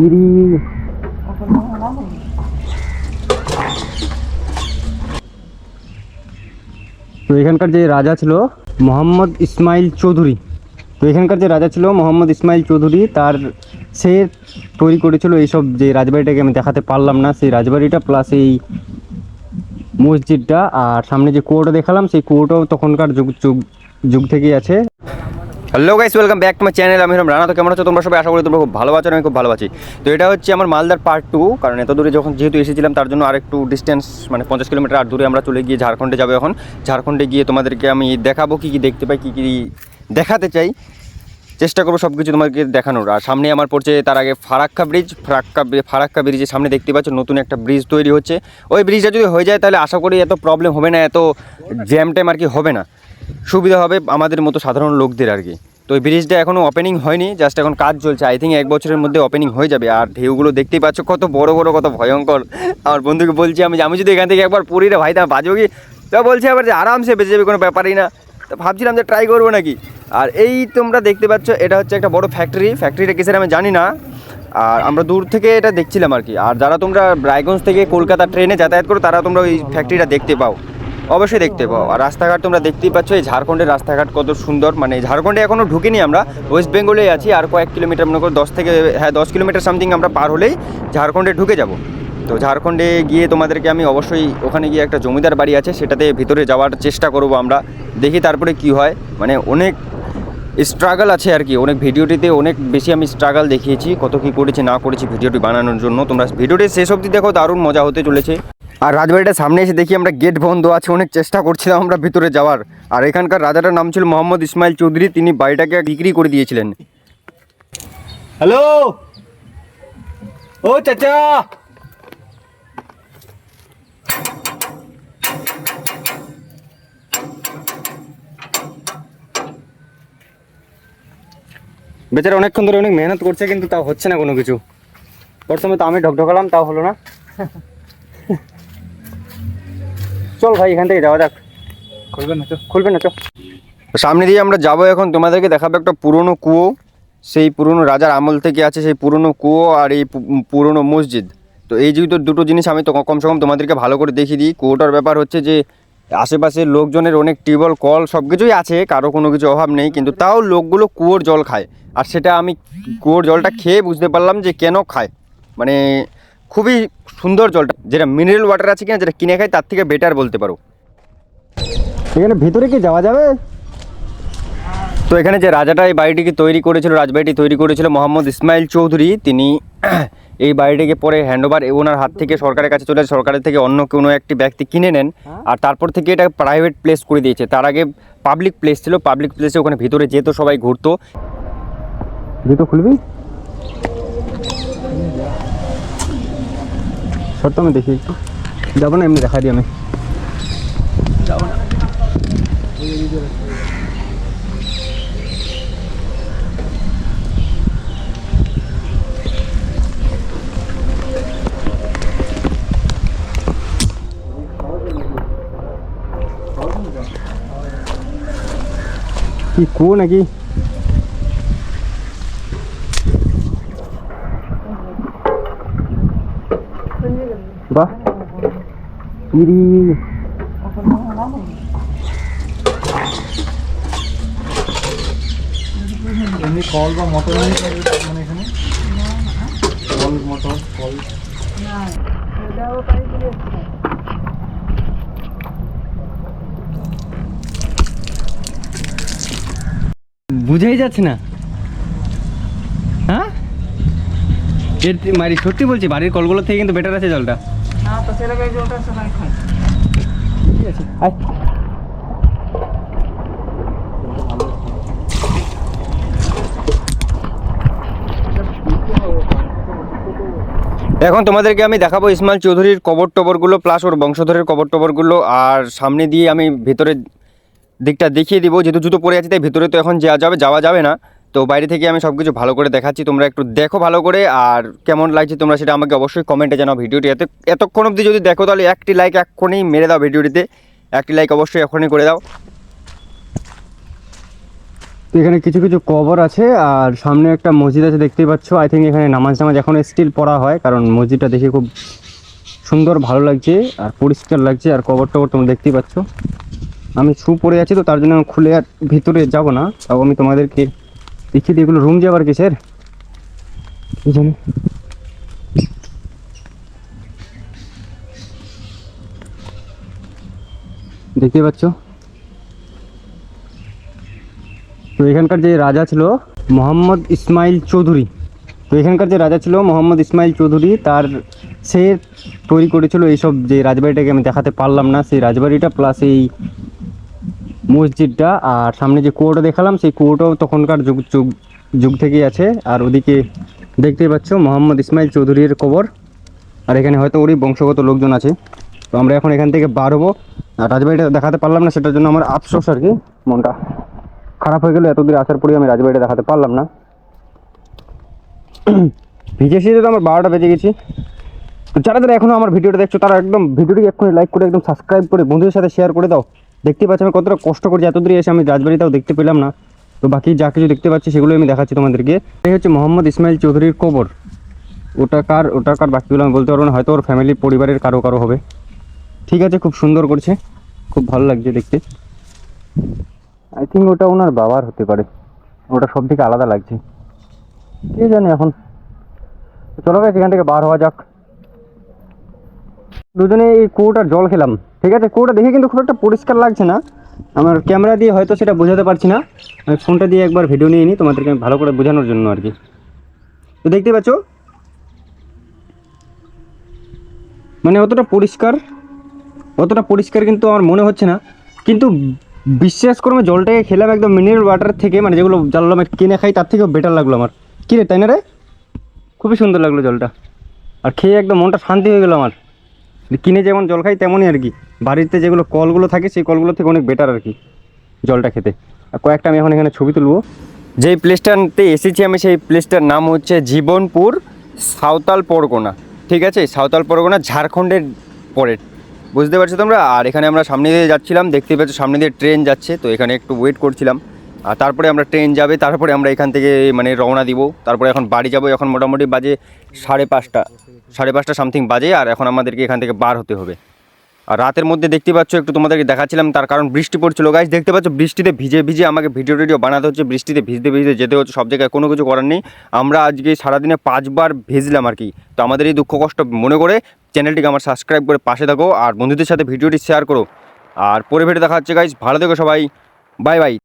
তো এখানকার যে রাজা ছিল মোহাম্মদ ইসমাইল চৌধুরী, তো এখানকার যে রাজা ছিল মোহাম্মদ ইসমাইল চৌধুরী, তার সে তৈরি করেছিল এইসব যে রাজবাড়িটাকে আমি দেখাতে পারলাম না, সেই রাজবাড়িটা প্লাস এই মসজিদটা। আর সামনে যে কুয়োটা দেখালাম, সেই কুয়োটাও তখনকার যুগ যুগ যুগ থেকেই আছে। Hello guys welcome back to my channel আমি রানা। তো কেমন আছো? তোমরা সবাই আশা করি তোমরা খুব ভালো আছো আমি খুব ভালো আছি। তো এটা হচ্ছে আমার মালদার পার্ট টু কারণ এত দূরে যখন যেহেতু এসেছিলাম, তার জন্য আরেকটু ডিস্টেন্স মানে পঞ্চাশ কিলোমিটার আর দূরে আমরা চলে গিয়ে ঝাড়খণ্ডে যাব এখন। ঝাড়খণ্ডে গিয়ে তোমাদেরকে আমি দেখাবো কী কী দেখতে পাই, কী কী দেখাতে চাই। চেষ্টা করব সব কিছু তোমাকে দেখানোর। আর সামনে আমার পড়ছে তার আগে ফারাক্কা ব্রিজ ফারাক্কা ফারাক্কা ব্রিজের সামনে দেখতে পাচ্ছ, নতুন একটা ব্রিজ তৈরি হচ্ছে। ওই ব্রিজটা যদি হয়ে যায়, তাহলে আশা করি এত প্রবলেম হবে না, এত জ্যাম ট্যাম আর কি হবে না। সুবিধা হবে আমাদের মতো সাধারণ লোকদের আর কি। তো ওই ব্রিজটা এখনও ওপেনিং হয়নি জাস্ট এখন কাজ চলছে। আই থিঙ্ক এক বছরের মধ্যে ওপেনিং হয়ে যাবে। আর ঢেউগুলো দেখতেই পাচ্ছ, কত বড় বড়, কত ভয়ঙ্কর। আমার বন্ধুকে বলছি, আমি আমি যদি এখান থেকে একবার পড়ি রে ভাই, তা বাজবো কি? তা বলছে, আবার যে আরামসে বেঁচে যাবে, কোনো ব্যাপারই না। তো ভাবছিলাম যে ট্রাই করব নাকি। আর এই তোমরা দেখতে পাচ্ছ, এটা হচ্ছে একটা বড় ফ্যাক্টরি ফ্যাক্টরিটা কিসের আমি জানি না। আর আমরা দূর থেকে এটা দেখছিলাম আর কি। আর যারা তোমরা রায়গঞ্জ থেকে কলকাতা ট্রেনে যাতায়াত করো, তারা তোমরা ওই ফ্যাক্টরিটা দেখতে পাও। অবশ্যই দেখতে পাও। আর রাস্তাঘাট তোমরা দেখতেই পাচ্ছ, এই ঝাড়খণ্ডের রাস্তাঘাট কত সুন্দর। মানে ঝাড়খণ্ডে এখনও ঢুকিনি আমরা, ওয়েস্ট বেঙ্গলেই আছি, আর কয়েক কিলোমিটার মনে করো, দশ থেকে হ্যাঁ দশ কিলোমিটার সামথিং আমরা পার হলেই ঝাড়খণ্ডে ঢুকে যাব। তো ঝাড়খণ্ডে গিয়ে তোমাদেরকে আমি অবশ্যই ওখানে গিয়ে একটা জমিদার বাড়ি আছে, সেটাতে ভিতরে যাওয়ার চেষ্টা করব আমরা, দেখি তারপরে কি হয়। মানে অনেক স্ট্রাগল আছে আর কি, অনেক ভিডিওটিতে অনেক বেশি আমি স্ট্রাগল দেখিয়েছি, কত কি করেছি, না করেছি ভিডিওটি বানানোর জন্য। তোমরা ভিডিওটি শেষ অবধি দেখো, দারুণ মজা হতে চলেছে। আর রাজবাড়িটার সামনে এসে দেখি আমরা গেট বন্ধ আছে অনেক চেষ্টা করছিলাম আমরা ভিতরে যাওয়ার। আর এখানকার রাজাটার নাম ছিল মোহাম্মদ ইসমাইল চৌধুরী তিনি বাড়িটাকে বিক্রি করে দিয়েছিলেন। হ্যালো? ও চাচা! বেচারা অনেকক্ষণ ধরে অনেক মেহনত করছে কিন্তু তাও হচ্ছে না কোনো কিছু। প্রথমে তো আমি ঢকঢকালাম তাও হলো না। চল ভাই এখান থেকে যাওয়া যাক। খুলবে না তো? খুলবে না তো? সামনে দিয়ে আমরা যাব এখন তোমাদেরকে দেখাবো একটা পুরনো কুয়ো। সেই পুরনো রাজার আমল থেকে আছে সেই পুরনো কুয়ো আর এই পুরনো মসজিদ। তো এই যেহেতু দুটো জিনিস আমি তো কমসে কম তোমাদেরকে ভালো করে দেখিয়ে দিই। কুয়োটার ব্যাপার হচ্ছে যে আশেপাশের লোকজনের অনেক টিউবওয়েল কল সব কিছুই আছে কারও কোনো কিছু অভাব নেই কিন্তু তাও লোকগুলো কুয়োর জল খায়। আর সেটা আমি কুয়োর জলটা খেয়ে বুঝতে পারলাম যে কেন খায়। মানে খুবই সুন্দর জলটা। যেটা মিনারেল ওয়াটার আছে কিনা যেটা কিনে খায় তার থেকে বেটার বলতে পারো। এখানে ভিতরে কি যাওয়া যাবে? তো এখানে যে রাজাটা এই বাড়িটিকে তৈরি করেছিল রাজবাড়িটি তৈরি করেছিল মোহাম্মদ ইসমাইল চৌধুরী তিনি এই বাড়িটিকে পরে হ্যান্ডওভার ওনার হাত থেকে সরকারের কাছে চলে সরকারের থেকে অন্য কোনো একটি ব্যক্তি কিনে নেন আর তারপর থেকে এটা প্রাইভেট প্লেস করে দিয়েছে। তার আগে পাবলিক প্লেস ছিল। পাবলিক প্লেসে ওখানে ভিতরে যেত সবাই ঘুরতো। জুতো খুলবি? সত্য আমি দেখি একটু যাব না এমনি দেখা দিই আমি যাব না কি কুয়ো নাকি ইরি এমনি কল বা মোটর নেই মানে এখানে? কল মোটর কল বুঝাই যাচ্ছে না। হ্যাঁ? মানে সত্যি বলছি বাড়ির কলগুলো থেকে কিন্তু বেটার আছে জলটা। এখন তোমাদেরকে আমি দেখাবো ইসমাইল চৌধুরীর কবর টবরগুলো প্লাস ওর বংশধরের কবর টবরগুলো, আর সামনে দিয়ে আমি ভেতরের দিকটা দেখিয়ে দিব। যেহেতু জুতো পরে আছে, তাই ভেতরে তো এখন যাওয়া যাবে যাওয়া যাবে না। তো বাইরে থেকে আমি সব কিছু ভালো করে দেখাচ্ছি, তোমরা একটু দেখো ভালো করে, আর কেমন লাগছে তোমরা সেটা আমাকে অবশ্যই কমেন্টে জানাও ভিডিওটি। এত, এতক্ষণ অবধি যদি দেখো তাহলে একটি লাইক এক্ষুনি মেরে দাও ভিডিওটিতে। একটি লাইক অবশ্যই এখনই করে দাও। এখানে কিছু কিছু কবর আছে, আর সামনে একটা মসজিদ আছে, দেখতেই পাচ্ছ। আই থিঙ্ক এখানে নামাজ নামাজ এখন স্টিল পড়া হয়, কারণ মসজিদটা দেখে খুব সুন্দর, ভালো লাগছে, আর পরিষ্কার লাগছে, আর কবর টবর তোমরা দেখতেই পাচ্ছ। আমি শু পরে আছি তো, তার জন্য খুলে আর ভিতরে যাব না। তাও আমি তোমাদেরকে দিই এগুলো রুম যাবার কিসের কি জানি। দেখতে পাচ্ছ? তো এখানকার যে রাজা ছিল মোহাম্মদ ইসমাইল চৌধুরী তো এখানকার যে রাজা ছিল মোহাম্মদ ইসমাইল চৌধুরী তার সে তৈরি করেছিল এইসব যে রাজবাড়িটাকে আমি দেখাতে পারলাম না সেই রাজবাড়িটা প্লাস এই মসজিদটা, আর সামনে যে কুয়োটা দেখালাম, সেই কুয়োটাও তখনকার যুগ যুগ যুগ থেকেই আছে। আর ওদিকে দেখতেই পাচ্ছ মোহাম্মদ ইসমাইল চৌধুরীর কবর। আর এখানে হয়তো ওরই বংশগত লোকজন আছে। তো আমরা এখন এখান থেকে বার হব। আর রাজবাড়িটা দেখাতে পারলাম না, সেটার জন্য আমার আফসোস আর কি, মনটা খারাপ হয়ে গেলো। এত দূরে আসার পরে আমি রাজবাড়িটা দেখাতে পারলাম না। ভিজে সিজে তো আমার বারোটা বেজে গেছি। তো যারা যারা এখনও আমার ভিডিওটা দেখছ, তারা একদম ভিডিওটি এক্ষুনি লাইক করে, একদম সাবস্ক্রাইব করে, বন্ধুদের সাথে শেয়ার করে দাও। দেখতে পাচ্ছি, আমি কতটা কষ্ট করছি। এত দূরে এসে আমি রাজবাড়িটাও দেখতে পেলাম না। তো বাকি যা কিছু দেখতে পাচ্ছি সেগুলো আমি দেখাচ্ছি তোমাদেরকে। এই হচ্ছে মোহাম্মদ ইসমাইল চৌধুরীর কবর। ওটা কার ওটা কার বাকিগুলো আমি বলতে পারব না, হয়তো ওর ফ্যামিলি পরিবারের কারও কারও হবে। ঠিক আছে, খুব সুন্দর করছে। খুব ভালো লাগছে দেখতে। আই থিঙ্ক ওটা ওনার বাবার হতে পারে। ওটা সব থেকে আলাদা লাগছে। কে জানে এখন। চলো গাছ এখান থেকে বার হওয়া যাক। দুজনে এই কুয়োটার জল খেলাম। ঠিক আছে, কুয়োটা দেখে কিন্তু খুব একটা পরিষ্কার লাগছে না। আমার ক্যামেরা দিয়ে হয়তো সেটা বোঝাতে পারছি না। আমি ফোনটা দিয়ে একবার ভিডিও নিয়ে নিই তোমাদেরকে আমি ভালো করে বোঝানোর জন্য আর কি। তো দেখতে পাচ্ছ? মানে অতটা পরিষ্কার অতটা পরিষ্কার কিন্তু আমার মনে হচ্ছে না। কিন্তু বিশ্বাস করো আমি জলটাকে খেলাম একদম মিনারেল ওয়াটার থেকে মানে যেগুলো জল আমি কিনে খাই, তার থেকেও বেটার লাগল আমার। কী রে, তাই না রে? খুবই সুন্দর লাগল জলটা। আর খেয়ে একদম মনটা শান্তি হয়ে গেলো আমার। কিনে যেমন জল খাই তেমনই আর কি। বাড়িতে যেগুলো কলগুলো থাকে, সেই কলগুলো থেকে অনেক বেটার আর কি, জলটা খেতে। আর কয়েকটা আমি এখন এখানে ছবি তুলবো। যেই প্লেসটাতে এসেছি আমি, সেই প্লেসটার নাম হচ্ছে জীবনপুর সাঁওতাল পরগনা। ঠিক আছে? সাঁওতাল পরগনা, ঝাড়খণ্ডের পরে। বুঝতে পারছ তোমরা? আর এখানে আমরা সামনে দিয়ে যাচ্ছিলাম, দেখতে পাচ্ছ সামনে দিয়ে ট্রেন যাচ্ছে, তো এখানে একটু ওয়েট করছিলাম। আর তারপরে আমরা ট্রেন যাবে, তারপরে আমরা এখান থেকে মানে রওনা দিব। তারপরে এখন বাড়ি যাব, এখন মোটামুটি বাজে সাড়ে পাঁচটা। সাড়ে পাঁচটা সামথিং বাজে আর এখন আমাদেরকে এখান থেকে বার হতে হবে। আর রাতের মধ্যে দেখতে পাচ্ছ, একটু তোমাদেরকে দেখাচ্ছিলাম, তার কারণ বৃষ্টি পড়ছিল। গাছ দেখতে পাচ্ছ, বৃষ্টিতে ভিজে ভিজে আমাকে ভিডিও টিডিও বানাতে হচ্ছে, বৃষ্টিতে ভিজতে ভিজতে যেতে হচ্ছে, সব জায়গায় কোনো কিছু করার নেই। আমরা আজকে সারাদিনে পাঁচবার ভিজলাম আর কি। তো আমাদের এই দুঃখ কষ্ট মনে করে চ্যানেলটিকে আমার সাবস্ক্রাইব করে পাশে থাকো আর বন্ধুদের সাথে ভিডিওটি শেয়ার করো। আর পরে ভেটে দেখা হচ্ছে গাইজ ভালো থেকো সবাই। Bye bye